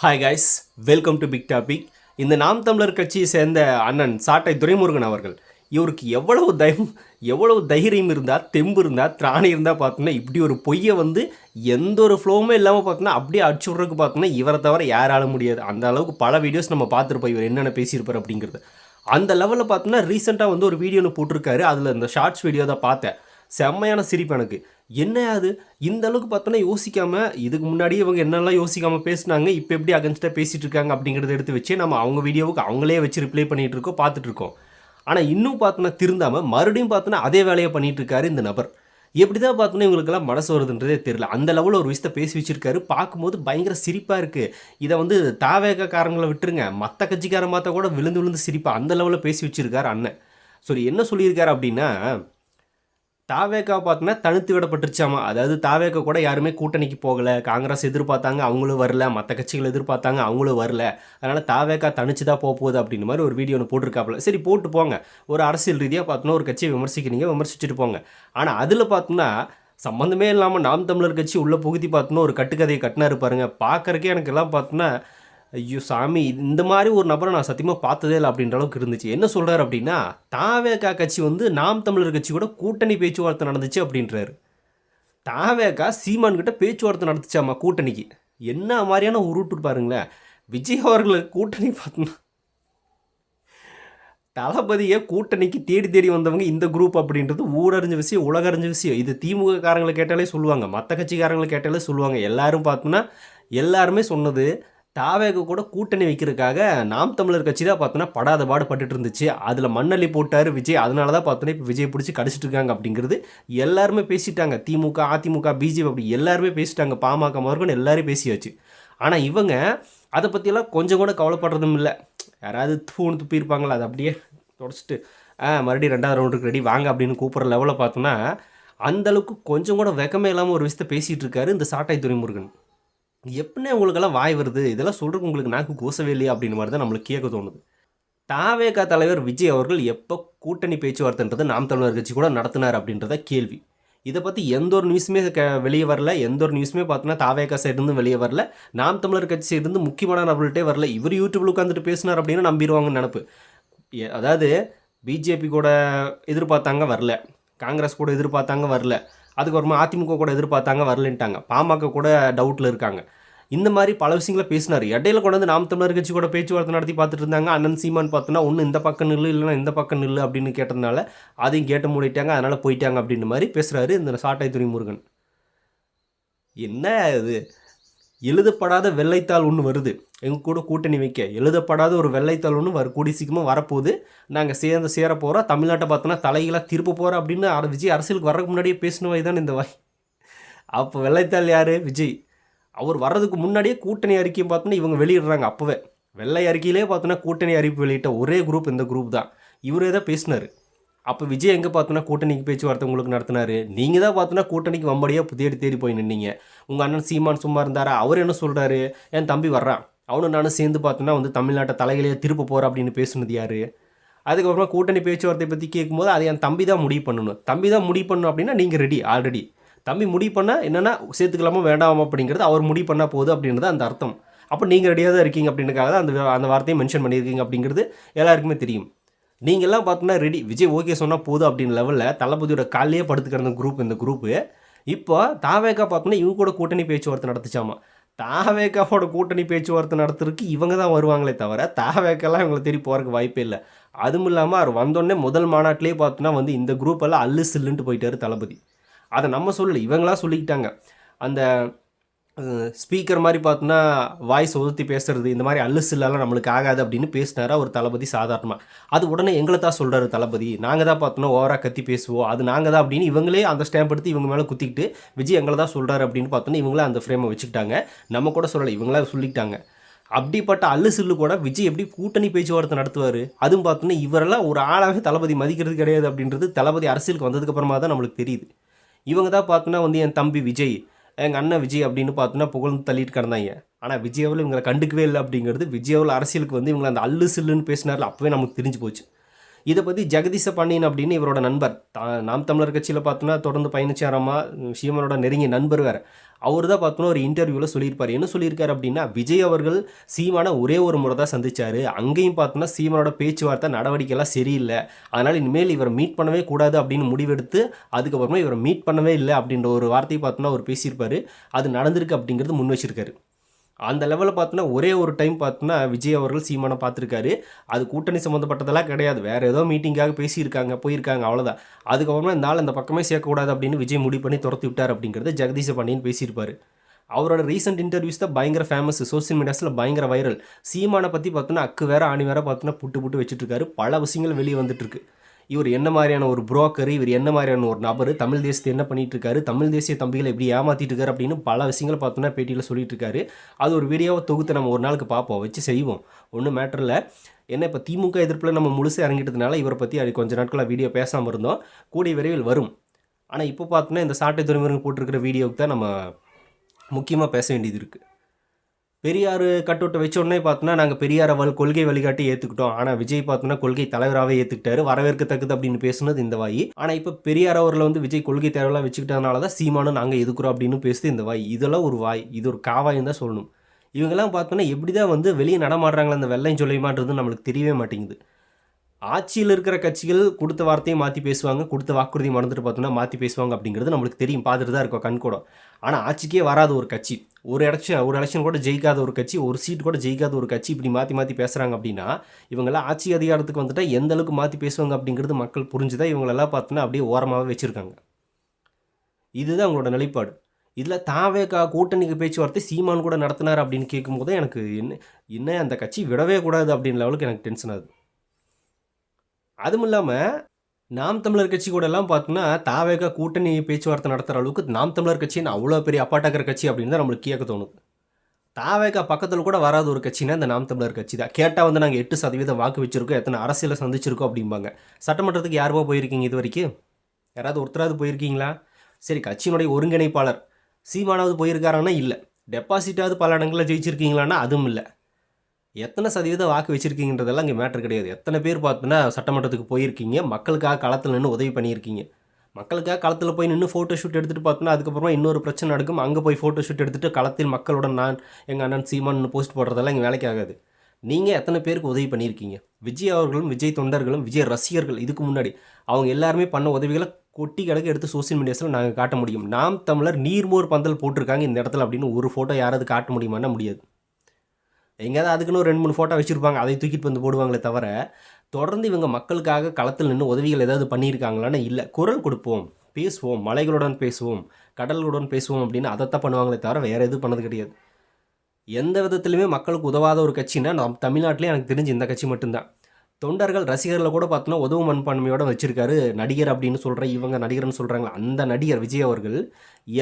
Hi guys welcome to big topic இந்த நாம் தமிழர் கட்சியை சேர்ந்த அண்ணன் சாட்டை துரைமுருகன் அவர்கள் இவருக்கு எவ்வளவு தயம் எவ்வளவு தைரியம் இருந்தால் தெம்பு இருந்தால் திராணி இருந்தால் பார்த்தோன்னா இப்படி ஒரு பொய்யை வந்து எந்த ஒரு ஃப்ளோவுமே இல்லாமல் பார்த்தோன்னா அப்படியே அடிச்சு விட்றதுக்கு பார்த்தோன்னா இவரை தவிர யாரால முடியாது. அந்த அளவுக்கு பல வீடியோஸ் நம்ம பார்த்துருப்போம் இவர் என்னென்ன பேசியிருப்பார் அப்படிங்கிறது. அந்த லெவலில் பார்த்தோன்னா ரீசெண்டாக வந்து ஒரு வீடியோ ஒன்று போட்டிருக்காரு. அதில் இந்த ஷார்ட்ஸ் வீடியோ தான் பார்த்தேன். செம்மையான சிரிப்பு எனக்கு. என்ன அது? இந்த அளவுக்கு பார்த்தோன்னா யோசிக்காம இதுக்கு முன்னாடி இவங்க என்னெல்லாம் யோசிக்காம பேசுனாங்க இப்போ எப்படி அகன்ஸ்டாக பேசிட்டு இருக்காங்க அப்படிங்கிறத எடுத்து வச்சு நம்ம அவங்க வீடியோவுக்கு அவங்களே வச்சு ரிப்ளை பண்ணிகிட்டு இருக்கோம் பார்த்துட்டு இருக்கோம். ஆனால் இன்னும் பார்த்தோன்னா திருந்தாம மறுபடியும் பார்த்தோன்னா அதே வேலையை பண்ணிட்டு இருக்காரு இந்த நபர். எப்படி தான் பார்த்தோன்னா இவங்களுக்கெல்லாம் மனசு வருதுன்றதே தெரியல. அந்த லெவலில் ஒரு விஷயத்தை பேசி வச்சிருக்காரு. பார்க்கும்போது பயங்கர சிரிப்பாக இருக்குது இதை வந்து தாவேகக்காரங்களை விட்டுருங்க. மற்ற கட்சிக்காரன் பார்த்தா கூட விழுந்து விழுந்து சிரிப்பாக அந்த லெவலில் பேசி வச்சிருக்காரு அண்ணன். சரி என்ன சொல்லியிருக்காரு அப்படின்னா தாவேக்கா பார்த்தோன்னா தனித்து விடப்பட்டுருச்சாமா? அதாவது தாவேக்கா கூட யாருமே கூட்டணிக்கு போகலை. காங்கிரஸ் எதிர்பார்த்தாங்க அவங்களும் வரல. மற்ற கட்சிகள் எதிர்பார்த்தாங்க அவங்களும் வரல. அதனால் தாவேக்கா தனிச்சு தான் போக போகுது அப்படின்னு மாதிரி ஒரு வீடியோ ஒன்று போட்டிருக்காப்புல. சரி போட்டு போங்க. ஒரு அரசியல் ரீதியாக பார்த்தோன்னா ஒரு கட்சியை விமர்சிக்கிறீங்க விமர்சிச்சுட்டு போங்க. ஆனால் அதில் பார்த்தோன்னா சம்மந்தமே இல்லாமல் நாம் தமிழர் கட்சி உள்ளே புகுத்தி பார்த்தோன்னா ஒரு கட்டுக்கதையை கட்டினாரு பாருங்கள் பார்க்கறக்கே எனக்கு எல்லாம் பார்த்தோன்னா ஐயோ சாமி இந்த மாதிரி ஒரு நபரை நான் சத்தியமாக பார்த்ததே இல்லை அப்படின்ற அளவுக்கு இருந்துச்சு. என்ன சொல்கிறாரு அப்படின்னா தாவேகா கட்சி வந்து நாம் தமிழர் கட்சி கூட கூட்டணி பேச்சுவார்த்தை நடந்துச்சு அப்படின்றாரு. தாவேகா சீமான்கிட்ட பேச்சுவார்த்தை நடந்துச்சாம்மா கூட்டணிக்கு? என்ன மாதிரியான உருட்டு பாருங்களேன். விஜய் அவர்களை கூட்டணி பார்த்தோன்னா தளபதியை கூட்டணிக்கு தேடி தேடி வந்தவங்க இந்த குரூப் அப்படின்றது ஊரறிஞ்ச விஷயம் உலகறிஞ்ச விஷயம். இது திமுக காரங்களை கேட்டாலே சொல்லுவாங்க மற்ற கட்சிக்காரங்களை கேட்டாலே சொல்லுவாங்க. எல்லாரும் பார்த்தோன்னா எல்லாருமே சொன்னது தாவேக கூட கூட்டணி வைக்கிறதுக்காக நாம் தமிழர் கட்சி தான் பார்த்தோன்னா படாத பாடு பட்டுட்டு இருந்துச்சு. அதில் மண்ணள்ளி போட்டார் விஜய். அதனால தான் பார்த்தோன்னா இப்போ விஜய் பிடிச்சி கடிச்சிட்டு இருக்காங்க அப்படிங்கிறது எல்லாருமே பேசிட்டாங்க. திமுக அதிமுக பிஜேபி அப்படி எல்லாருமே பேசிட்டாங்க. பாமக முதற்கொண்டு எல்லாரும் பேசியாச்சு. ஆனால் இவங்க அதை பற்றியெல்லாம் கொஞ்சம் கூட கவலைப்படுறதும் இல்லை. யாராவது தூணு துப்பியிருப்பாங்களா அதை அப்படியே தொடச்சிட்டு ஆ மறுபடியும் ரெண்டாவது ரவுண்டுக்கு ரெடி வாங்க அப்படின்னு கூப்பிட்ற லெவலில் பார்த்தோன்னா அந்தளவுக்கு கொஞ்சம் கூட வெக்கமே இல்லாமல் ஒரு விஷயத்த பேசிகிட்டு இருக்காரு இந்த சாட்டாய் துரைமுருகன். எப்படின்னே உங்களுக்கெல்லாம் வாய் வருது? இதெல்லாம் சொல்கிறதுக்கு உங்களுக்கு நாக்கு கோசவே இல்லையா? அப்படின்னு மாதிரி தான் நம்மளுக்கு கேட்க தோணுது. தாவேகா தலைவர் விஜய் அவர்கள் எப்போ கூட்டணி பேச்சுவார்த்தைன்றது நாம் தமிழர் கட்சி கூட நடத்தினார் அப்படின்றத கேள்வி. இதை பற்றி எந்த ஒரு நியூஸுமே க வெளியே வரல. எந்த ஒரு நியூஸுமே பார்த்தோன்னா தாவேகா சைடுந்து வெளியே வரல. நாம் தமிழர் கட்சி சைடுருந்து முக்கியமான நபர்கள்ட்டே வரல. இவர் யூடியூப்ல உட்காந்துட்டு பேசினார் அப்படின்னு நம்பிடுவாங்கன்னு நினப்பு. அதாவது பிஜேபி கூட எதிர்பார்த்தாங்க வரல. காங்கிரஸ் கூட எதிர்பார்த்தாங்க வரல. அதுக்கப்புறமா அதிமுக கூட எதிர்பார்த்தாங்க வரலன்ட்டாங்க. பாமக கூட டவுட்டில் இருக்காங்க. இந்த மாதிரி பல விஷயங்கள பேசினார். இடையில கொண்டு வந்து நாம் தமிழர் கட்சி கூட பேச்சுவார்த்தை நடத்தி பார்த்துட்டு இருந்தாங்க. அண்ணன் சீமான் பார்த்தோன்னா ஒன்று இந்த பக்கம் நில்லு இல்லைன்னா இந்த பக்கம் நில்லு அப்படின்னு கேட்டதுனால அதையும் கேட்டு மூடிட்டாங்க. அதனால் போயிட்டாங்க அப்படின்ற மாதிரி பேசுகிறாரு இந்த சாட்டை துரைமுருகன் என்ன இது? எழுதப்படாத வெள்ளைத்தாள் ஒன்று வருது. எங்கள் கூட கூட்டணி வைக்க. எழுதப்படாத ஒரு வெள்ளைத்தாள் ஒன்று வர கூடி சீக்கிரமாக வரப்போகுது. நாங்கள் சேர்ந்து சேர போகிறோம் தமிழ்நாட்டை பார்த்தோன்னா தலைகளாக திருப்ப போகிறோம் அப்படின்னு அர- விஜய் அரசியலுக்கு வர்றதுக்கு முன்னாடியே பேசினவை தான் இந்த வாய். அப்போ வெள்ளைத்தாள் யார்? விஜய். அவர் வர்றதுக்கு முன்னாடியே கூட்டணி அறிக்கையும் பார்த்தோன்னா இவங்க வெளியிடுறாங்க அப்போவே. வெள்ளை அறிக்கையிலே பார்த்தோன்னா கூட்டணி அறிவிப்பு வெளியிட்ட ஒரே குரூப் இந்த குரூப் தான். இவரே தான் பேசினார். அப்போ விஜய் எங்கே பார்த்தோன்னா கூட்டணிக்கு பேச்சுவார்த்தை உங்களுக்கு நடத்தினார். நீங்கள் தான் பார்த்தோன்னா கூட்டணிக்கு வம்படியாக தேடி தேடி போய் நின்னீங்க. உங்கள் அண்ணன் சீமான் சும்மா இருந்தாரா? அவர் என்ன சொல்கிறாரு என் தம்பி வர்றான். அவனும் நானும் சேர்ந்து பார்த்தோன்னா வந்து தமிழ்நாட்டை தலைகளையே திருப்ப போகிற அப்படின்னு பேசுனது யார்? அதுக்கப்புறமா கூட்டணி பேச்சுவார்த்தை பற்றி கேட்கும்போது அதை என் தம்பி தான் முடிவு பண்ணணும். தம்பி தான் முடிவு பண்ணணும் அப்படின்னா நீங்கள் ரெடி ஆல்ரெடி தம்பி முடிவு பண்ணால் என்னென்னா சேர்த்துக்கலாமா வேண்டாமா அப்படிங்கிறது அவர் முடிவு பண்ணால் போதும் அப்படின்றது அந்த அர்த்தம். அப்போ நீங்கள் ரெடியாக தான் இருக்கீங்க அப்படின்றக்காக தான் அந்த அந்த வார்த்தையை மென்ஷன் பண்ணியிருக்கீங்க அப்படிங்கிறது எல்லாருக்குமே தெரியும். நீங்கள்லாம் பார்த்தோன்னா ரெடி விஜய் ஓகே சொன்னால் போதும் அப்படின்னு லெவலில் தளபதியோட காலையே படுத்து கிடந்த குரூப் இந்த குரூப்பு இப்போ தாவேக்கா பார்த்தோன்னா இவங்க கூட கூட்டணி பேச்சுவார்த்தை நடத்துச்சாமா? தாவேக்காவோட கூட்டணி பேச்சுவார்த்தை நடத்துறதுக்கு இவங்க தான் வருவாங்களே தவிர தாவேக்கெல்லாம் இவங்களை தேடி போகிறதுக்கு வாய்ப்பே இல்லை. அதுவும் இல்லாமல் அவர் வந்தோடனே முதல் மாநாட்டிலே பார்த்தோன்னா வந்து இந்த குரூப்பெல்லாம் அல்லு சில்லுன்ட்டு போயிட்டார் தளபதி. அதை நம்ம சொல்லலை இவங்களாம் சொல்லிக்கிட்டாங்க. அந்த ஸ்பீக்கர் மாதிரி பார்த்தோன்னா வாய்ஸ் உதர்த்தி பேசுறது இந்த மாதிரி அல்லு சில்லெல்லாம் நம்மளுக்கு ஆகாது அப்படின்னு பேசினாரா ஒரு தளபதி சாதாரணமாக அது உடனே எங்களை தான் சொல்கிறாரு தளபதி. நாங்கள் தான் பார்த்தோன்னா ஓவராக கத்தி பேசுவோம். அது நாங்கள் தான் அப்படின்னு இவங்களே அந்த ஸ்டாம்ப் எடுத்து இவங்க மேலே குத்திக்கிட்டு விஜய் எங்களை தான் சொல்கிறாரு அப்படின்னு பார்த்தோன்னா இவங்களே அந்த ஃப்ரேமை வச்சுக்கிட்டாங்க. நம்ம கூட சொல்லலை இவங்களா சொல்லிக்கிட்டாங்க. அப்படிப்பட்ட அல்லு சில்லு கூட விஜய் எப்படி கூட்டணி பேச்சுவார்த்தை நடத்துவார்? அதுவும் பார்த்தோன்னா இவரெல்லாம் ஒரு ஆளாகவே தளபதி மதிக்கிறது கிடையாது அப்படின்றது தளபதி அரசியலுக்கு வந்ததுக்கப்புறமா தான் நம்மளுக்கு தெரியுது. இவங்க தான் பார்த்தோன்னா வந்து என் தம்பி விஜய். எங்கள் அண்ணன் விஜய் அப்படின்னு பார்த்தோன்னா புகழ்ந்து தள்ளிட்டு கிடந்தாங்க. ஆனால் விஜயாவில் இவங்களை கண்டுக்கவே இல்லை அப்படிங்கிறது விஜயாவில் அரசியலுக்கு வந்து இவங்களை அந்த அல்லு சில்லுன்னு பேசினார்ல அப்போவே நமக்கு தெரிஞ்சு போச்சு. இதை பற்றி ஜெகதீச பாண்டியன் அப்படின்னு இவரோட நண்பர். தா நாம் தமிழர் கட்சியில் பார்த்தோன்னா தொடர்ந்து பயணிச்சாராமா சீமனோட நெருங்கிய நண்பர் வேறு. அவர் தான் பார்த்தோன்னா ஒரு இன்டர்வியூவில் சொல்லியிருப்பார். என்ன சொல்லியிருக்காரு அப்படின்னா விஜய் அவர்கள் சீமானை ஒரே ஒரு முறை தான் சந்தித்தார் அங்கேயும் பார்த்தோன்னா சீமானோட பேச்சுவார்த்தை நடவடிக்கைலாம் சரியில்லை. அதனால் இனிமேல் இவரை மீட் பண்ணவே கூடாது அப்படின்னு முடிவெடுத்து அதுக்கப்புறமா இவரை மீட் பண்ணவே இல்லை அப்படின்ற ஒரு வார்த்தையை பார்த்தோன்னா அவர் பேசியிருப்பார். அது நடந்திருக்கு அப்படிங்கிறது முன் வச்சிருக்காரு. அந்த லெவலில் பார்த்தோன்னா ஒரே ஒரு டைம் பார்த்தோன்னா விஜய் அவர்கள் சீமானை பார்த்துருக்காரு அது கூட்டணி சம்மந்தப்பட்டதெல்லாம் கிடையாது. வேறு ஏதோ மீட்டிங்காக பேசியிருக்காங்க போயிருக்காங்க அவ்வளோதான் அதுக்கப்புறமா இந்த ஆள் அந்த பக்கமே சேர்க்கக்கூடாது அப்படின்னு விஜய் முடிவு பண்ணி துரத்தி விட்டார் அப்படிங்கிறது ஜெகதீஷ பாண்டியன் பேசியிருப்பார். அவரோட ரீசெண்ட் இன்டர்வியூஸ் தான் பயங்கர ஃபேமஸ் சோஷியல் மீடியாஸில் பயங்கர வைரல் சீமானை பற்றி பார்த்தோன்னா அக்கு வேற ஆணி வேற பார்த்தோன்னா புட்டு புட்டு வச்சுட்டு இருக்காரு. பல விஷயங்கள் வெளியே வந்துட்டுருக்கு இவர் என்ன மாதிரியான ஒரு புரோக்கர் இவர் என்ன மாதிரியான ஒரு நபர் தமிழ் தேசத்தை என்ன பண்ணிட்டு இருக்காரு தமிழ் தேசிய தம்பிகளை எப்படி ஏமாத்திட்டு இருக்காரு அப்படின்னு பல விஷயங்களை பார்த்தோன்னா பேட்டியில் சொல்லிட்டு இருக்காரு அது ஒரு வீடியோவை தொகுத்து நம்ம ஒரு நாளுக்கு பார்ப்போம் வச்சு செய்வோம். ஒன்றும் மேட்டரில் என்ன இப்போ திமுக எதிர்ப்பில் நம்ம முழுசாக இறங்கிட்டதுனால இவரை பற்றி அது கொஞ்சம் நாட்களாக வீடியோ பேசாமல் இருந்தோம். கூடிய விரைவில் வரும். ஆனால் இப்போ பார்த்தோன்னா இந்த சாட்டை துறைமுருகன் போட்டிருக்கிற வீடியோவுக்கு தான் நம்ம முக்கியமாக பேச வேண்டியது இருக்குது பெரியார் கட்டுவிட்டை வச்ச உடனே பார்த்தோன்னா நாங்கள் பெரியார் அவள் கொள்கை வழிகாட்டி ஏற்றுக்கிட்டோம் ஆனால் விஜய் பார்த்தோன்னா கொள்கை தலைவராகவே ஏற்றுக்கிட்டாரு வரவேற்கத்தக்கது அப்படின்னு பேசுனது இந்த வாய். ஆனால் இப்போ பெரியார் அவரில் வந்து விஜய் கொள்கை தலைவராக வச்சுக்கிட்டதுனால தான் சீமானும் நாங்கள் எதுக்குறோம் அப்படின்னு பேசுது இந்த வாய். இதெல்லாம் ஒரு வாய். இது ஒரு காவாயம் தான் சொல்லணும். இவங்கெல்லாம் பார்த்தோன்னா எப்படி தான் வந்து வெளியே நடமாடுறாங்களா அந்த வெள்ளையும் சொல்லியமான்றது நம்மளுக்கு தெரியவே மாட்டேங்குது. ஆட்சியில் இருக்கிற கட்சிகள் கொடுத்த வார்த்தையை மாற்றி பேசுவாங்க கொடுத்த வாக்குறுதி மறந்துட்டு பார்த்தோன்னா மாற்றி பேசுவாங்க அப்படிங்கிறது நம்மளுக்கு தெரியும். பார்த்துட்டு தான் இருக்கோம் கண்கூடம். ஆனால் ஆட்சிக்கே வராத ஒரு கட்சி. ஒரு இடச்சு ஒரு எலெக்ஷன் கூட ஜெயிக்காத ஒரு கட்சி ஒரு சீட் கூட ஜெயிக்காத ஒரு கட்சி இப்படி மாற்றி மாற்றி பேசுகிறாங்க அப்படின்னா இவங்கெல்லாம் ஆட்சி அதிகாரத்துக்கு வந்துட்டால் எந்த அளவுக்கு மாற்றி பேசுவாங்க அப்படிங்கிறது மக்கள் புரிஞ்சுதான் இவங்களெல்லாம் பார்த்தோன்னா அப்படியே ஓரமாகவே வச்சுருக்காங்க. இதுதான் அவங்களோட நிலைப்பாடு. இதில் தாவே கா கூட்டணிக்கு பேச்சுவார்த்தை சீமான் கூட நடத்தினார் அப்படின்னு கேட்கும்போது எனக்கு என்ன என்ன அந்த கட்சி விடவே கூடாது அப்படின்ற லெவலுக்கு எனக்கு டென்ஷன் ஆகுது. அதுவும் இல்லாமல் நாம் தமிழர் கட்சி கூட எல்லாம் பார்த்தோன்னா தாவேகா கூட்டணி பேச்சுவார்த்தை நடத்துகிற அளவுக்கு நாம் தமிழர் கட்சின்னு அவ்வளோ பெரிய அப்பாட்டாக்கிற கட்சி அப்படின்னு தான் நம்மளுக்கு கேட்க தோணுது. தாவேகா பக்கத்தில் கூட வராத ஒரு கட்சினா இந்த நாம் தமிழர் கட்சி தான். கேட்டால் வந்து நாங்கள் எட்டு சதவீதம் வாக்கு வச்சிருக்கோம் எத்தனை அரசியலை சந்திச்சிருக்கோம் அப்படிம்பாங்க. சட்டமன்றத்துக்கு யாரோ போயிருக்கீங்க இது வரைக்கும்? யாராவது ஒருத்தராவது போயிருக்கீங்களா? சரி கட்சியினுடைய ஒருங்கிணைப்பாளர் சீமானாவது போயிருக்காரான்னா இல்லை. டெபாசிட்டாவது பல இடங்களில் ஜெயிச்சிருக்கீங்களான்னா அதுவும் இல்லை. எத்தனை சதவீதம் வாக்கு வச்சுருக்கீங்கன்றதெல்லாம் இங்கே மேட்ரு கிடையாது. எத்தனை பேர் பார்த்தோன்னா சட்டமன்றத்துக்கு போயிருக்கீங்க மக்களுக்காக களத்தில் நின்று உதவி பண்ணியிருக்கீங்க. மக்களுக்காக களத்தில் போய் நின்று ஃபோட்டோ ஷூட் எடுத்துகிட்டு பார்த்தோன்னா அதுக்கப்புறமா இன்னொரு பிரச்சனை நடக்கும். அங்கே போய் ஃபோட்டோ ஷூட் எடுத்துகிட்டு களத்தில் மக்களுடன் நான் எங்கள் அண்ணன் சீமான்னு போஸ்ட் போடுறதெல்லாம் இங்கே வேலைக்கு ஆகாது. நீங்கள் எத்தனை பேருக்கு உதவி பண்ணியிருக்கீங்க? விஜய் அவர்களும் விஜய் தொண்டர்களும் விஜய் ரசிகர்கள் இதுக்கு முன்னாடி அவங்க எல்லாருமே பண்ண உதவிகளை கொட்டி கிடக்கு எடுத்து சோஷியல் மீடியாஸில் நாங்கள் காட்ட முடியும். நாம் தமிழர் நீர்மோர் பந்தல் போட்டிருக்காங்க இந்த இடத்துல அப்படின்னு ஒரு ஃபோட்டோ யாராவது காட்ட முடியுமான்னா முடியாது. எங்கேயாவது அதுக்குன்னு ஒரு ரெண்டு மூணு ஃபோட்டோ வச்சுருப்பாங்க. அதை தூக்கிட்டு வந்து போடுவாங்களே தவிர தொடர்ந்து இவங்க மக்களுக்காக களத்தில் நின்று உதவிகள் ஏதாவது பண்ணியிருக்காங்களான்னு இல்லை. குரல் கொடுப்போம் பேசுவோம் மலைகளுடன் பேசுவோம் கடல்களுடன் பேசுவோம் அப்படின்னு அதைத்தான் பண்ணுவாங்களே தவிர வேறு எதுவும் பண்ணது கிடையாது. எந்த விதத்துலையுமே மக்களுக்கு உதவாத ஒரு கட்சின்னா நம் தமிழ்நாட்டிலே எனக்கு தெரிஞ்சு இந்த கட்சி மட்டும்தான். தொண்டர்கள் ரசிகர்களை கூட பார்த்தோன்னா உதவு மண்பான்மையோட வச்சிருக்காரு நடிகர் அப்படின்னு சொல்கிற இவங்க நடிகர்னு சொல்கிறாங்களா அந்த நடிகர் விஜய் அவர்கள்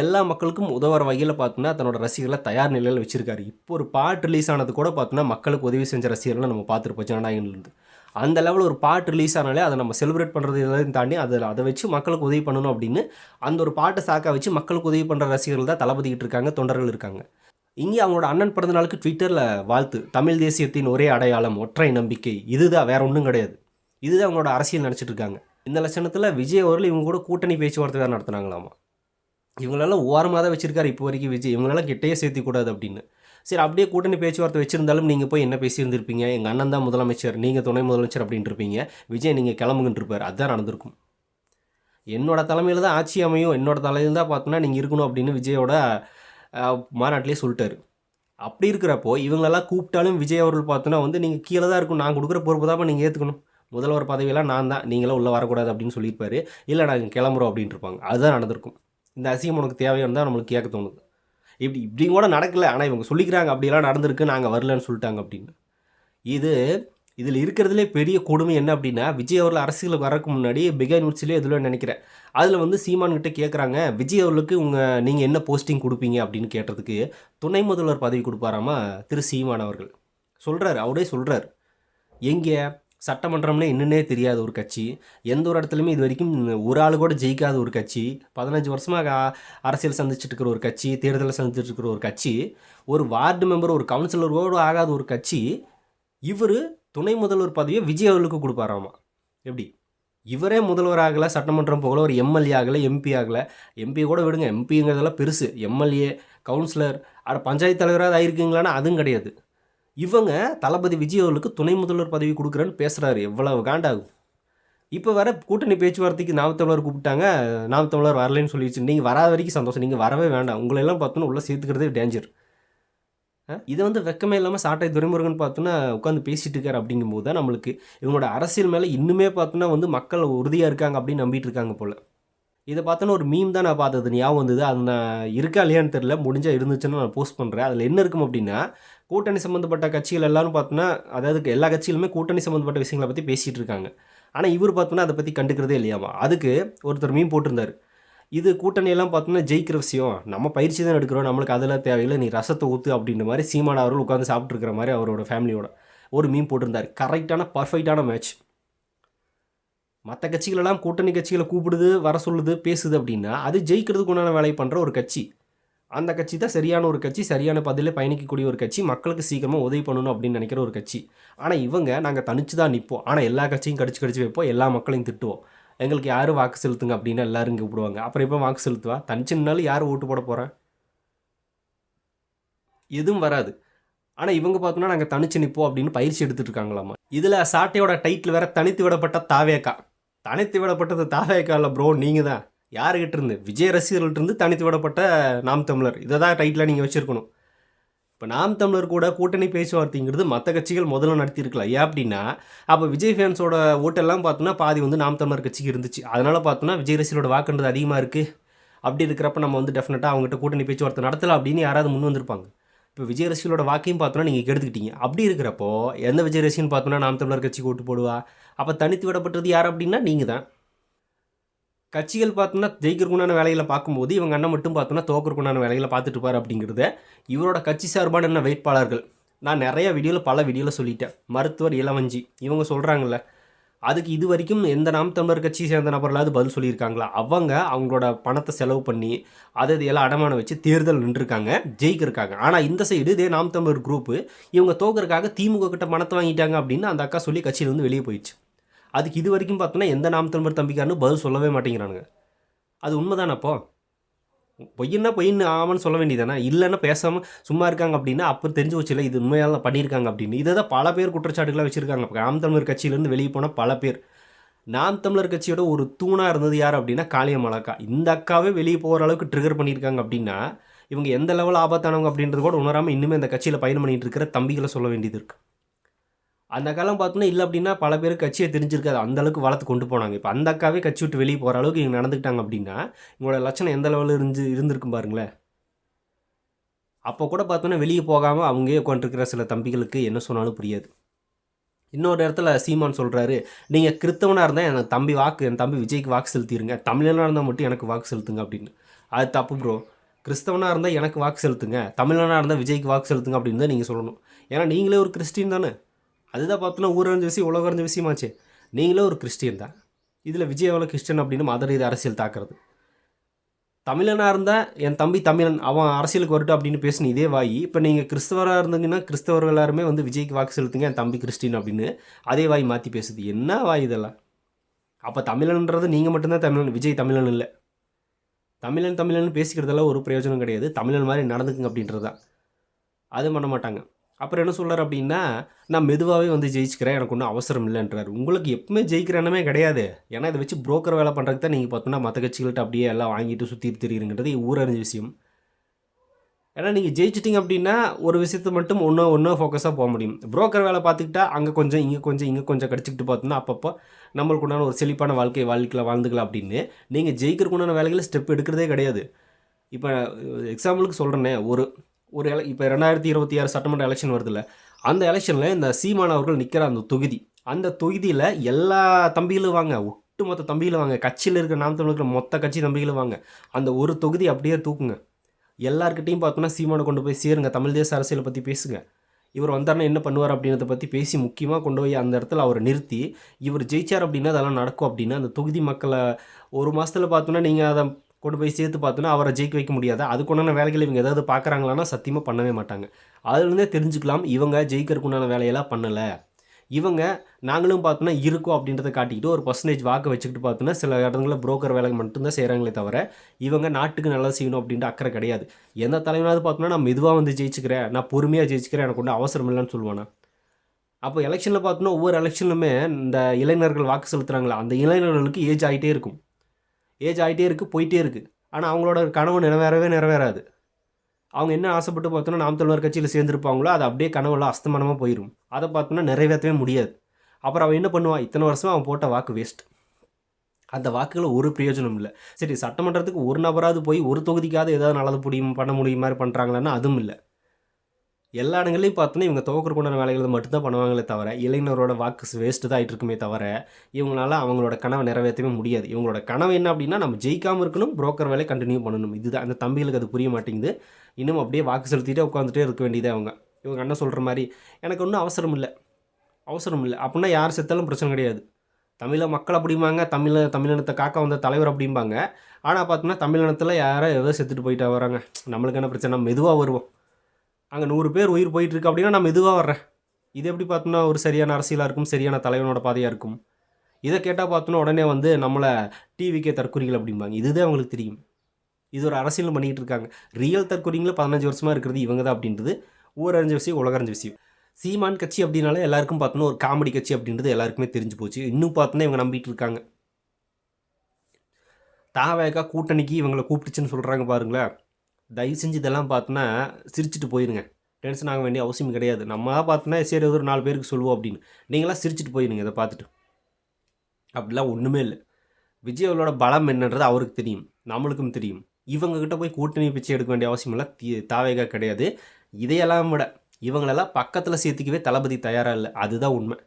எல்லா மக்களுக்கும் உதவுற வகையில் பார்த்தோன்னா தன்னோட ரசிகர்களை தயார் நிலையில் வச்சிருக்காரு. இப்போ ஒரு பாட்டு ரிலீஸ் ஆனது கூட பார்த்தோன்னா மக்களுக்கு உதவி செஞ்ச ரசிகர்களை நம்ம பார்த்துருப்போம் ஜனநாயகன்லேருந்து அந்த லெவலில் ஒரு பாட்டு ரிலீஸ் ஆனாலே அதை நம்ம செலிப்ரேட் பண்ணுறது எல்லாத்தையும் தாண்டி அதில் அதை வச்சு மக்களுக்கு உதவி பண்ணணும் அப்படின்னு அந்த ஒரு பாட்டை சாக்கா வச்சு மக்களுக்கு உதவி பண்ணுற ரசிகர்கள் தான் தளபதிக்கிட்டு இருக்காங்க தொண்டர்கள் இருக்காங்க. இங்கே அவங்களோட அண்ணன் பிறந்த நாளுக்கு ட்விட்டரில் வாழ்த்து. தமிழ் தேசியத்தின் ஒரே அடையாளம் ஒற்றை நம்பிக்கை. இதுதான் வேற ஒன்றும் கிடையாது. இதுதான் அவங்களோட அரசியல் நினச்சிட்டு இருக்காங்க. இந்த லட்சணத்தில் விஜய் அவர்கள் இவங்க கூட கூட்டணி பேச்சுவார்த்தை வேறு நடத்துனாங்களாமா? இவங்களெல்லாம் ஓரமாக தான் வச்சிருக்காரு இப்போ வரைக்கும் விஜய். இவங்களெல்லாம் கிட்டேயே சேர்த்திக்கூடாது அப்படின்னு. சரி அப்படியே கூட்டணி பேச்சுவார்த்தை வச்சிருந்தாலும் நீங்கள் போய் என்ன பேசியிருந்திருப்பீங்க? எங்கள் அண்ணன் தான் முதலமைச்சர் நீங்கள் துணை முதலமைச்சர் அப்படின்ட்டு இருப்பீங்க விஜய் நீங்கள் கிளம்புங்கன்னு இருப்பார் அதுதான் நடந்திருக்கும். என்னோட தலைமையில் தான் ஆட்சி அமையும். என்னோட தலையில் தான் பார்த்தோன்னா நீங்கள் இருக்கணும் அப்படின்னு விஜயோட மாநாட்டிலே சொல்லிட்டாரு. அப்படி இருக்கிறப்போ இவங்களெல்லாம் கூப்பிட்டாலும் விஜய் அவர்கள் பார்த்தோன்னா வந்து நீங்கள் கீழே தான் இருக்கும் நான் கொடுக்குற பொறுப்பு தான் நீங்கள் ஏற்றுக்கணும் முதல்வர் பதவியெல்லாம் நான் தான். நீங்களும் உள்ளே வரக்கூடாது அப்படின்னு சொல்லியிருப்பாரு. இல்லை நாங்கள் கிளம்புறோம் அப்படின்ட்டு இருப்பாங்க அதுதான் நடந்திருக்கும். இந்த அசிங்கம் உனக்கு தேவையான தான் நம்மளுக்கு கேட்க தோணுது. இப்படி இப்படி கூட நடக்கல. ஆனால் இவங்க சொல்லிக்கிறாங்க அப்படியெல்லாம் நடந்திருக்கு. நாங்கள் வரலன்னு சொல்லிட்டாங்க அப்படின்னு. இது இதில் இருக்கிறதுலே பெரிய கொடுமை என்ன அப்படின்னா விஜய் அவர்கள் அரசியலுக்கு வரக்கு முன்னாடி பிகை நியூட்ஸ்லேயே இதில் நினைக்கிறேன். அதில் வந்து சீமான்கிட்ட கேட்குறாங்க விஜய் அவர்களுக்கு உங்கள் நீங்கள் என்ன போஸ்டிங் கொடுப்பீங்க? அப்படின்னு கேட்டதுக்கு துணை முதல்வர் பதவி கொடுப்பாராமா திரு சீமான் அவர்கள். சொல்கிறார் அவரே சொல்கிறார் எங்கே? சட்டமன்றம்னு என்னன்னே தெரியாத ஒரு கட்சி. எந்த ஒரு இடத்துலையுமே இது வரைக்கும் ஒரு ஆள் கூட ஜெயிக்காத ஒரு கட்சி. பதினஞ்சு வருஷமாக அரசியல் சந்திச்சுட்டு இருக்கிற ஒரு கட்சி தேர்தலை சந்திச்சுட்டு இருக்கிற ஒரு கட்சி. ஒரு வார்டு மெம்பர் ஒரு கவுன்சிலரோடு ஆகாத ஒரு கட்சி. இவர் துணை முதல்வர் பதவியை விஜய் அவர்களுக்கு கொடுப்பாராமா? எப்படி? இவரே முதல்வர் ஆகலை சட்டமன்றம் போகல ஒரு எம்எல்ஏ ஆகலை எம்பி ஆகலை. எம்பி கூட விடுங்க எம்பிங்கிறதெல்லாம் பெருசு. எம்எல்ஏ கவுன்சிலர் அட பஞ்சாயத்து தலைவராக ஆயிருக்கீங்களான்னா அதுவும் கிடையாது. இவங்க தளபதி விஜய் அவர்களுக்கு துணை முதல்வர் பதவி கொடுக்குறேன்னு பேசுகிறாரு எவ்வளவு காண்டாகும். இப்போ வர கூட்டணி பேச்சுவார்த்தைக்கு நாமத்தமிழர் கூப்பிட்டாங்க. நாமத்தமிழர் வரலைன்னு சொல்லிடுச்சு. நீங்கள் வராத வரைக்கும் சந்தோஷம். நீங்கள் வரவே வேண்டாம். உங்களை எல்லாம் பார்த்தோன்னா உள்ளே சேர்த்துக்கிறதே டேஞ்சர் இதை வந்து வெக்கமே இல்லாமல் சாட்டை துரைமுருகன் பார்த்தோன்னா உட்காந்து பேசிட்டு இருக்காரு அப்படிங்கும்போது தான் நம்மளுக்கு இவங்களோட அரசியல் மேலே இன்னுமே பார்த்தோன்னா வந்து மக்கள் உறுதியாக இருக்காங்க அப்படின்னு நம்பிட்டு இருக்காங்க போல். இதை பார்த்தோன்னா ஒரு மீம் தான் நான் பார்த்தது. ஞாபகம் வந்தது. அது நான் இருக்கா இல்லையான்னு தெரில முடிஞ்சால் இருந்துச்சுன்னு நான் போஸ்ட் பண்ணுறேன் அதில் என்ன இருக்கும் அப்படின்னா கூட்டணி சம்மந்தப்பட்ட கட்சிகள் எல்லாரும் பார்த்தோன்னா அதாவது எல்லா கட்சிகளுமே கூட்டணி சம்மந்தப்பட்ட விஷயங்களை பற்றி பேசிகிட்டு இருக்காங்க. ஆனால் இவர் பார்த்தோன்னா அதை பற்றி கண்டுக்கிறதே இல்லையாமா? அதுக்கு ஒருத்தர் மீன் போட்டிருந்தார். இது கூட்டணியெல்லாம் பார்த்தோன்னா ஜெயிக்கிற விஷயம். நம்ம பயிற்சி தான் எடுக்கிறோம். நம்மளுக்கு அதெல்லாம் தேவையில்லை. நீ ரசத்தை ஊற்று அப்படின்ற மாதிரி சீமான அவர்கள் உட்காந்து சாப்பிட்ருக்கிற மாதிரி அவரோட ஃபேமிலியோட ஒரு மீன் போட்டிருந்தார். கரெக்டான பர்ஃபெக்டான மேட்ச் மற்ற கட்சிகளெல்லாம் கூட்டணி கட்சிகளை கூப்பிடுது வர சொல்லுது பேசுது அப்படின்னா அது ஜெயிக்கிறதுக்கு உண்டான வேலை பண்ணுற ஒரு கட்சி. அந்த கட்சி தான் சரியான ஒரு கட்சி சரியான பதிலில் பயணிக்கக்கூடிய ஒரு கட்சி மக்களுக்கு சீக்கிரமாக உதவி பண்ணணும் அப்படின்னு நினைக்கிற ஒரு கட்சி. ஆனால் இவங்க நாங்கள் தனிச்சு தான் நிற்போம் ஆனால் எல்லா கட்சியும் கடிச்சு கடிச்சு வைப்போம். எல்லா மக்களையும் திட்டுவோம். எங்களுக்கு யார் வாக்கு செலுத்துங்க அப்படின்னு எல்லாரும் இங்கே கூப்பிடுவாங்க. அப்புறம் இப்போ வாக்கு செலுத்துவா? தனிச்சுனாலும் யார் ஓட்டு போட போகிறேன் எதுவும் வராது. ஆனால் இவங்க பார்த்தோம்னா நாங்கள் தனிச்சு நிற்போம் அப்படின்னு பயிற்சி எடுத்துகிட்டு இருக்காங்களாமா? இதில் சாட்டையோட டைட்டில் வேற தனித்து விடப்பட்ட தாவேக்கா. தனித்து விடப்பட்டது தாவேக்கா இல்லை ப்ரோ நீங்கள் தான் யாருக்கிட்ட இருந்து? விஜய் ரசிகர்கள்ட்ட இருந்து தனித்து விடப்பட்ட நாம் தமிழர். இதை தான் டைட்டில் நீங்கள் வச்சுருக்கணும். இப்போ நாம் தமிழர் கூட கூட்டணி பேச்சுவார்த்தைங்கிறது மற்ற கட்சிகள் முதல்ல நடத்தியிருக்கலாம். ஏன் அப்படின்னா அப்போ விஜய் ஃபேன்ஸோட ஓட்டெல்லாம் பார்த்தோன்னா பாதி வந்து நாம் தமிழர் கட்சிக்கு இருந்துச்சு. அதனால் பார்த்தோன்னா விஜய் ரசிகளோட வாக்குன்றது அதிகமாக இருக்குது அப்படி இருக்கிறப்ப நம்ம வந்து டெஃபினட்டாக அவங்ககிட்ட கூட்டணி பேச்சுவார்த்தை நடத்தலாம் அப்படின்னு யாராவது முன் வந்திருப்பாங்க. இப்போ விஜய் ரசிகளோட வாக்கையும் பார்த்தோன்னா நீங்கள் கெடுத்துக்கிட்டீங்க. அப்படி இருக்கிறப்போ எந்த விஜய் ரசிகன் பார்த்தோன்னா நாம் தமிழர் கட்சிக்கு ஓட்டு போடுவா? அப்போ தனித்து விடப்பட்டது யார் அப்படின்னா நீங்கள் தான் கட்சிகள் பார்த்தோம்னா ஜெயிக்கிறக்குண்டான வேலைகளை பார்க்கும்போது இவங்க அண்ணன் மட்டும் பார்த்தோன்னா தோக்கிறக்குண்டான வேலைகளை பார்த்துட்டு இருப்பார் அப்படிங்கிறத இவரோட கட்சி சார்பான என்ன வேட்பாளர்கள்? நான் நிறைய வீடியோவில் பல வீடியோவில் சொல்லிட்டேன். மருத்துவர் இளவஞ்சி. இவங்க சொல்கிறாங்கல்ல அதுக்கு இது வரைக்கும் எந்த நாம் தமிழர் கட்சி சேர்ந்த நபர்களாவது பதில் சொல்லியிருக்காங்களா? அவங்க அவங்களோட பணத்தை செலவு பண்ணி அதை இது எல்லாம் அடமானம் வச்சு தேர்தல் நின்றுருக்காங்க ஜெயிக்கிருக்காங்க ஆனால் இந்த சைடு இதே நாம் தமிழர் குரூப்பு இவங்க தோக்கிறக்காக திமுக கிட்ட பணத்தை வாங்கிட்டாங்க அப்படின்னு அந்த அக்கா சொல்லி கட்சியில் வந்து வெளியே போயிடுச்சு. அதுக்கு இது வரைக்கும் பார்த்தோன்னா எந்த நாம் தமிழர் தம்பிக்காரனு பதில் சொல்லவே மாட்டேங்கிறானுங்க. அது உண்மைதானே அப்போ? பொய்யன்னா பொய்ன்னு ஆமான்னு சொல்ல வேண்டியதானே இல்லைன்னா பேசாமல் சும்மா இருக்காங்க அப்படின்னா அப்போ தெரிஞ்சு வச்சுல இது உண்மையால பண்ணியிருக்காங்க அப்படின்னு. இதை தான் பல பேர் குற்றச்சாட்டுகளாக வச்சுருக்காங்க. இப்போ நாம் தமிழர் கட்சியிலேருந்து வெளியே போன பல பேர். நாம் தமிழர் கட்சியோட ஒரு தூணாக இருந்தது யார் அப்படின்னா காளியம்மாள் அக்கா. இந்த அக்காவே வெளியே போகிற அளவுக்கு ட்ரிகர் பண்ணியிருக்காங்க அப்படின்னா இவங்க எந்த லெவல் ஆபத்தானவங்க அப்படின்றது கூட உணராமல் இன்னுமே இந்த கட்சியில் பயணம் பண்ணிகிட்டு இருக்கிற தம்பிகளை சொல்ல வேண்டியது இருக்குது அந்த காலம் பார்த்தோன்னா இல்லை அப்படின்னா பல பேர் கட்சியை தெரிஞ்சிருக்காது அந்த அளவுக்கு வளர்த்து கொண்டு போனாங்க. இப்போ அந்த அக்காவே கட்சி விட்டு வெளியே போகிற அளவுக்கு இவங்க நடந்துக்கிட்டாங்க அப்படின்னா இவங்களோட லட்சணம் எந்த லெவலில் இருந்து இருந்திருக்கும் பாருங்களேன். அப்போ கூட பார்த்தோன்னா வெளியே போகாமல் அவங்களே உட்காந்துருக்கிற சில தம்பிகளுக்கு என்ன சொன்னாலும் புரியாது. இன்னொரு இடத்துல சீமான் சொல்கிறாரு நீங்கள் கிறித்தவனாக இருந்தால் என் தம்பி வாக்கு என் தம்பி விஜய்க்கு வாக்கு செலுத்திடுங்க தமிழனாக இருந்தால் மட்டும் எனக்கு வாக்கு செலுத்துங்க அப்படின்னு. அது தப்பு ப்ரோ கிறிஸ்தவனாக இருந்தால் எனக்கு வாக்கு செலுத்துங்க. தமிழனாக இருந்தால் விஜய்க்கு வாக்கு செலுத்துங்க அப்படின்னு தான் நீங்கள் சொல்லணும். ஏன்னா நீங்களே ஒரு கிறிஸ்டின் தானே. அதுதான் பார்த்தோன்னா ஊரறிஞ்ச விஷயம் உலகறிஞ்ச விஷயமாச்சு. நீங்களே ஒரு கிறிஸ்டியன் தான். இதில் விஜய் எவ்வளோ கிறிஸ்டியன் அப்படின்னு மத ரீதி அரசியல் தாக்குறது. தமிழனாக இருந்தால் என் தம்பி தமிழன் அவன் அரசியலுக்கு வரட்டும் அப்படின்னு பேசின இதே வாயி. இப்போ நீங்கள் கிறிஸ்தவராக இருந்தீங்கன்னா கிறிஸ்தவர்கள் எல்லாருமே வந்து விஜய்க்கு வாக்கு செலுத்துங்க என் தம்பி கிறிஸ்டின் அப்படின்னு அதே வாய் மாற்றி பேசுது. என்ன வாய் இதெல்லாம்? அப்போ தமிழன்றது நீங்கள் மட்டும்தான் தமிழன் விஜய் தமிழன் இல்லை. தமிழன் தமிழன் பேசிக்கிறதெல்லாம் ஒரு பிரயோஜனம் கிடையாது. தமிழன் மாதிரி நடந்துக்குங்க அப்படின்றது தான் அது பண்ண மாட்டாங்க. அப்புறம் என்ன சொல்கிறார் அப்படின்னா நான் மெதுவாகவே வந்து ஜெயிச்சுக்கிறேன் எனக்கு ஒன்றும் அவசரம் இல்லைன்றார். உங்களுக்கு எப்பவுமே ஜெயிக்கிற எண்ணமே கிடையாது. ஏன்னா இதை வச்சு புரோக்கர் வேலை பண்ணுறதுக்கு தான் நீங்கள் பார்த்தோன்னா மற்ற கட்சிகள்கிட்ட அப்படியே எல்லாம் வாங்கிட்டு சுற்றி தெரியுங்கிறது ஊரறிஞ்ச விஷயம். ஏன்னா நீங்கள் ஜெயிச்சிட்டிங்க அப்படின்னா ஒரு விஷயத்தை மட்டும் ஒன்றும் ஒன்றா ஃபோக்கஸாக போக முடியும். புரோக்கர் வேலை பார்த்துக்கிட்டா அங்கே கொஞ்சம் இங்கே கொஞ்சம் இங்கே கொஞ்சம் கிடச்சிக்கிட்டு பார்த்தோன்னா அப்பப்போ நம்மளுக்கு உண்டான ஒரு செழிப்பான வாழ்க்கை வாழ்க்கையில் வாழ்ந்துக்கலாம் அப்படின்னு. நீங்கள் ஜெயிக்கிறக்குண்டான வேலைகளை ஸ்டெப் எடுக்கிறதே கிடையாது. இப்போ எக்ஸாம்பிளுக்கு சொல்கிறேனே ஒரு ஒரு எல இப்போ ரெண்டாயிரத்தி இருபத்தி ஆறு சட்டமன்ற எலெக்ஷன் வருதுல்ல அந்த எலெக்ஷனில் இந்த சீமான் அவர்கள் நிற்கிற அந்த தொகுதி அந்த தொகுதியில் எல்லா தம்பிகளும் வாங்க ஒட்டுமொத்த தம்பிகளும் வாங்க கட்சியில் இருக்கிற நாம் தமிழ் இருக்கிற மொத்த கட்சி தம்பிகளும் வாங்க அந்த ஒரு தொகுதி அப்படியே தூக்குங்க. எல்லார்கிட்டையும் பார்த்தோன்னா சீமானை கொண்டு போய் சேருங்க தமிழ் தேச அரசியலை பற்றி பேசுங்க. இவர் வந்தாருன்னா என்ன பண்ணுவார் அப்படின்றத பற்றி பேசி முக்கியமாக கொண்டு போய் அந்த இடத்துல அவரை நிறுத்தி இவர் ஜெயிச்சார் அப்படின்னா அதெல்லாம் நடக்கும் அப்படின்னா அந்த தொகுதி மக்களை ஒரு மாதத்தில் பார்த்தோன்னா நீங்கள் அதை கொண்டு போய் சேர்த்து பார்த்தோன்னா அவரை ஜெயிக்க வைக்க முடியாது. அதுக்குண்டான வேலைகள் இவங்க ஏதாவது பார்க்குறாங்களான்னா சத்தியமாக பண்ணவே மாட்டாங்க. அதுலேருந்தே தெரிஞ்சுக்கலாம் இவங்க ஜெயிக்கிறதுக்குண்டான வேலையெல்லாம் பண்ணலை. இவங்க நாங்களும் பார்த்தோன்னா இருக்கோம் அப்படின்றத காட்டிக்கிட்டு ஒரு பர்சன்டேஜ் வாக்கு வச்சுக்கிட்டு பார்த்தோன்னா சில இடங்களில் புரோக்கர் வேலை மட்டும்தான் செய்கிறாங்களே தவிர இவங்க நாட்டுக்கு நல்லா செய்யணும் அப்படின்ற அக்கறை கிடையாது. எந்த தலைவனாவது பார்த்தோன்னா நான் மெதுவாக வந்து ஜெயிச்சுக்கிறேன் நான் பொறுமையாக ஜெயிச்சுக்கிறேன் எனக்கு ஒன்றும் அவசரம் இல்லைன்னு சொல்லுவானா? அப்போ எலெக்ஷனில் பார்த்தோன்னா ஒவ்வொரு எலெக்ஷன்லுமே இந்த இளைஞர்கள் வாக்கு செலுத்துகிறாங்களா அந்த இளைஞர்களுக்கு ஏஜ் ஆகிட்டே இருக்கும். ஏஜ் ஆகிட்டே இருக்குது போயிட்டே இருக்குது ஆனால் அவங்களோட கனவு நிறைவேறவே நிறைவேறாது. அவங்க என்ன ஆசைப்பட்டு பார்த்தோன்னா நாம் தமிழர் கட்சியில் சேர்ந்துருப்பாங்களோ அது அப்படியே கனவுலாம் அஸ்தமனமாக போயிடும் அதை பார்த்தோன்னா நிறைவேற்றவே முடியாது. அப்புறம் அவன் என்ன பண்ணுவான்? இத்தனை வருஷமாக அவன் போட்ட வாக்கு வேஸ்ட் அந்த வாக்குகளை ஒரு பிரயோஜனம் இல்லை. சரி சட்டமன்றத்துக்கு ஒரு நபராவது போய் ஒரு தொகுதிக்காவது ஏதாவது நல்லது முடியும் பண்ண முடியும் மாதிரி பண்ணுறாங்களான்னா அதுவும் இல்லை. எல்லா இடங்களையும் பார்த்தோன்னா இவங்க துவக்கறக்குண்டான வேலைகளை மட்டும்தான் பண்ணுவாங்களே தவிர இளைஞரோட வாக்கு வேஸ்ட்டு தான் ஆகிட்டு இருக்குமே தவிர இவங்களால அவங்களோட கனவை நிறைவேற்றவே முடியாது. இவங்களோட கனவு என்ன அப்படின்னா நம்ம ஜெயிக்காமல் இருக்கணும் புரோக்கர் வேலையை கண்டினியூ பண்ணணும். இதுதான். அந்த தம்பிகளுக்கு அது புரிய மாட்டேங்குது. இன்னும் அப்படியே வாக்கு செலுத்திட்டே உட்காந்துட்டே இருக்க வேண்டியதே அவங்க. இவங்க அண்ணன் சொல்கிற மாதிரி எனக்கு ஒன்றும் அவசரம் இல்லை. அவசரம் இல்லை. அப்படின்னா யார் செத்தாலும் பிரச்சனை கிடையாது. தமிழை மக்கள் அப்படிம்பாங்க தமிழ தமிழினத்தை காக்க வந்த தலைவர் அப்படிம்பாங்க. ஆனால் பார்த்தோம்னா தமிழினத்தில் யாரோ ஏதோ செத்துட்டு போயிட்டா வராங்க. நம்மளுக்கு என்ன பிரச்சனை? மெதுவாக வருவோம். அங்கே நூறு பேர் உயிர் போயிட்டுருக்கு அப்படின்னா நான் இதுவாக வர்றேன் இது எப்படி பார்த்தோம்னா ஒரு சரியான அரசியலாக இருக்கும் சரியான தலைவனோட பாதையாக இருக்கும். இதை கேட்டால் பார்த்தோன்னா உடனே வந்து நம்மளை டிவிக்கே தற்கொலைகள் அப்படிம்பாங்க. இதுதான் அவங்களுக்கு தெரியும். இது ஒரு அரசியல் பண்ணிக்கிட்டு இருக்காங்க. ரியல் தற்கொலைங்களும் பதினஞ்சு வருஷமாக இருக்கிறது இவங்க தான் அப்படின்றது. ஊரறிஞ்ச விஷயம் உலகறிஞ்ச விஷயம். சீமான் கட்சி அப்படின்னாலே எல்லாருக்கும் பார்த்தோன்னா ஒரு காமெடி கட்சி அப்படின்றது எல்லாருக்குமே தெரிஞ்சு போச்சு. இன்னும் பார்த்தோன்னா இவங்க நம்பிட்டு இருக்காங்க. தாவேக்கா கூட்டணிக்கு இவங்களை கூப்பிட்டுச்சுன்னு சொல்கிறாங்க பாருங்களேன். தயவு செஞ்சு இதெல்லாம் பார்த்தோன்னா சிரிச்சிட்டு போயிருங்க. டென்ஷன் ஆக வேண்டிய அவசியம் கிடையாது. நம்ம பார்த்தோன்னா சரி ஒரு நாலு பேருக்கு சொல்லுவோம் அப்படின்னு. நீங்களாம் சிரிச்சுட்டு போயிருங்க இதை பார்த்துட்டு. அப்படிலாம் ஒன்றுமே இல்லை. விஜய் அவர்களோட பலம் என்னன்றது அவருக்கு தெரியும் நம்மளுக்கும் தெரியும். இவங்கக்கிட்ட போய் கூட்டணி பிச்சை எடுக்க வேண்டிய அவசியமெல்லாம் தீ தாவேகா கிடையாது. இதையெல்லாம் விட இவங்களெல்லாம் பக்கத்தில் சேர்த்துக்கவே தளபதி தயாராக இல்லை. அதுதான் உண்மை.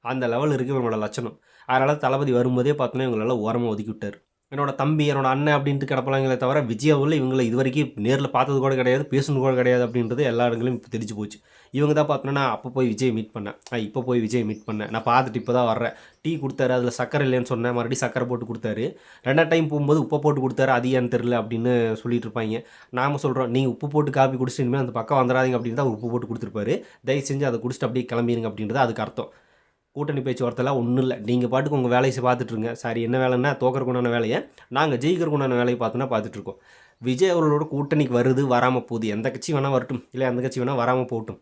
அந்த லெவல் இருக்குது இவங்களோட லட்சணம். அதனால் தளபதி வரும்போதே பார்த்தோன்னா இவங்களெல்லாம் ஓரமாக ஒதுக்கி விட்டார். என்னோட தம்பி என்னோட அண்ணன் அப்படின்ட்டு கிடப்பலாங்களே தவிர விஜயாவில் இவங்களை இது வரைக்கும் நேரில் பார்த்தது கூட கிடையாது பேசுனது கூட கிடையாது அப்படின்றது எல்லா இடங்களும் இப்போ தெரிஞ்சு போச்சு. இவங்க தான் பார்த்தோன்னா அப்போ போய் விஜய் மீட் பண்ணேன். நான் இப்போ போய் விஜய் மீட் பண்ணேன். நான் பார்த்துட்டு இப்போ தான் வர்றேன். டீ கொடுத்தாரு அதில் சக்கரை இல்லைன்னு சொன்னேன். மறுபடியும் சக்கரை போட்டு கொடுத்தாரு. ரெண்டாவது டைம் போகும்போது உப்பு போட்டு கொடுத்தாரு. அது ஏன்னு தெரில அப்படின்னு சொல்லிட்டு இருப்பாங்க. நாம சொல்கிறோம் நீங்கள் உப்பு போட்டு காப்பி குடிச்சிட்டு இனிமேல் அந்த பக்கம் வந்துடாதீங்க அப்படின்னு தான் உப்பு போட்டு கொடுத்துருப்பாரு. தயவு செஞ்சு அதை குடிச்சிட்டு அப்படியே கிளம்பிடுங்க அப்படின்றது அதுக்கு அர்த்தம். கூட்டணி பேச்சுவார்த்தைலாம் ஒன்றும் இல்லை. நீங்கள் பாட்டுக்கு உங்கள் வேலையை பார்த்துட்ருங்க சாரி என்ன வேலைன்னா தோக்கறக்குண்டான வேலையை. நாங்கள் ஜெயிக்கிறக்குண்டான வேலையை பார்த்தோன்னா பார்த்துட்ருக்கோம் விஜய் அவர்களோட கூட்டணிக்கு வருது வராமல் போகுது. எந்த கட்சி வேணால் வரட்டும். இல்லை எந்த கட்சி வேணால் வராமல் போகட்டும்.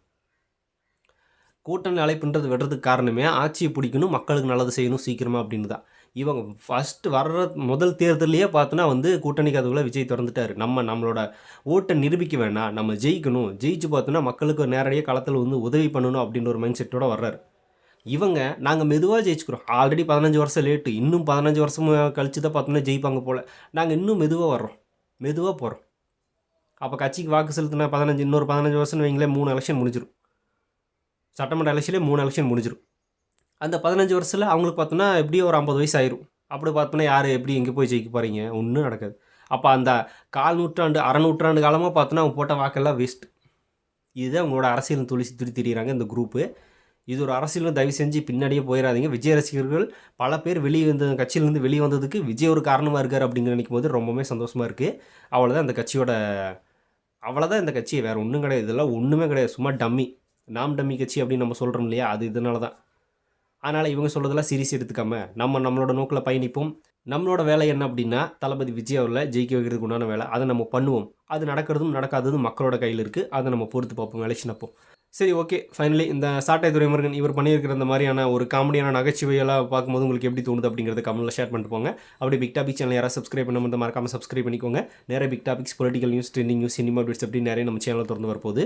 கூட்டணி அழைப்புன்றது விடுறதுக்கு காரணமே ஆட்சியை பிடிக்கணும் மக்களுக்கு நல்லது செய்யணும் சீக்கிரமாக அப்படின்னு தான் இவங்க ஃபஸ்ட்டு வர்ற முதல் தேர்தலையே பார்த்தோன்னா வந்து கூட்டணி கதவுல விஜய் திறந்துட்டாரு. நம்ம நம்மளோட ஓட்டை நிரூபிக்க வேணாம். நம்ம ஜெயிக்கணும். ஜெயிச்சு பார்த்தோன்னா மக்களுக்கு நேரடியாக களத்தில் வந்து உதவி பண்ணணும் அப்படின்ற ஒரு மைண்ட் செட்டோட வர்றாரு. இவங்க நாங்கள் மெதுவாக ஜெயிச்சுக்கிறோம். ஆல்ரெடி பதினஞ்சு வருஷம் லேட்டு இன்னும் பதினஞ்சு வருஷம் கழிச்சு தான் பார்த்தோன்னா ஜெயிப்பாங்க போல். நாங்கள் இன்னும் மெதுவாக வர்றோம். மெதுவாக போகிறோம் அப்போ கட்சிக்கு வாக்கு செலுத்தினா பதினஞ்சு இன்னொரு பதினஞ்சு வருஷம் வைங்களேன் மூணு எலெக்ஷன் முடிஞ்சிடும் சட்டமன்ற எலெக்ஷன்லேயே மூணு எலெக்ஷன் முடிஞ்சிடும் அந்த பதினஞ்சு வருஷத்தில் அவங்களுக்கு பார்த்தோன்னா எப்படியும் ஒரு ஐம்பது வயசு ஆயிரும். அப்படி பார்த்தோன்னா யார் எப்படி எங்கே போய் ஜெயிக்க போகிறீங்க ஒன்றும் நடக்காது. அப்போ அந்த கால் நூற்றாண்டு அரை நூற்றாண்டு காலமாக பார்த்தோன்னா அவங்க போட்ட வாக்கெல்லாம் வேஸ்ட் இதுதான் அவங்களோட அரசியல் துளி துடி திரியிறாங்க இந்த குரூப்பு இது ஒரு அரசியலும் தயவு செஞ்சு பின்னாடியே போயிடாதீங்க. விஜய் ரசிகர்கள் பல பேர் வெளியே வந்த கட்சியிலேருந்து வெளியே வந்ததுக்கு விஜய் ஒரு காரணமாக இருக்கார் அப்படிங்கிற நினைக்கும் போது ரொம்பவுமே சந்தோஷமாக இருக்குது அவ்வளோதான் இந்த கட்சியோட அவ்வளோதான் இந்த கட்சி வேறு ஒன்றும் கிடையாது. இதெல்லாம் ஒன்றுமே கிடையாது. சும்மா டம்மி. நாம் டம்மி கட்சி அப்படின்னு நம்ம சொல்கிறோம் இல்லையா? அது இதனால தான் அதனால் இவங்க சொல்கிறதெல்லாம் சீரியஸ் எடுத்துக்காம நம்ம நம்மளோட நோக்கில் பயணிப்போம். நம்மளோட வேலை என்ன அப்படின்னா தளபதி விஜய் அவர்களை ஜெயிக்க வைக்கிறதுக்கு உண்டான வேலை. அதை நம்ம பண்ணுவோம். அது நடக்கிறதும் நடக்காததும் மக்களோட கையில் இருக்குது அதை நம்ம பொறுத்து பார்ப்போம். எலெக்ஷன் அப்போ சரி ஓகே ஃபைனலி இந்த சாட்டை துறைமுருகன் இவர் பண்ணியிருக்கிற இந்த மாதிரியான ஒரு காமெடியான நகைச்சுவையெல்லாம் பார்க்கும்போது உங்களுக்கு எப்படி தோணுது அப்படிங்கிறத கமெண்ட்டில் ஷேர் பண்ணிட்டு போங்க. அப்படி பிக் டாபிக் சேனல் யாராவது சப்ஸ்கிரைப் பண்ண மாதிரி மறக்காமல் சப்ஸ்கிரைப் பண்ணிக்கோங்க. நிறைய big topics political news trending news cinema updates அப்படி நிறைய நம்ம சேனலில் திறந்து வரப்போகுது.